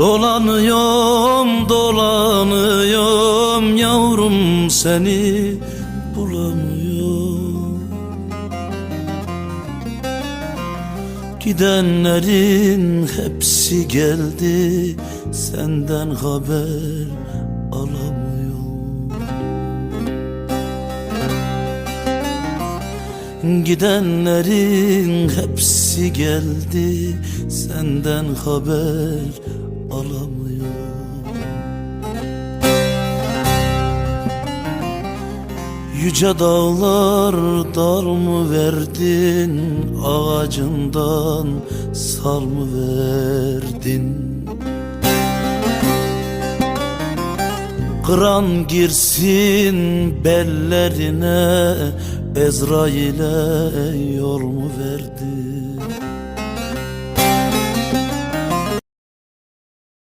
Dolanıyorum dolanıyorum yavrum seni bulamıyorum. Gidenlerin hepsi geldi senden haber alamıyorum. Gidenlerin hepsi geldi senden haber alamıyorum. Yüce dağlar dal mı verdin? Ağacından sal mı verdin? Kıran girsin bellerine Ezrail'e yol mu verdin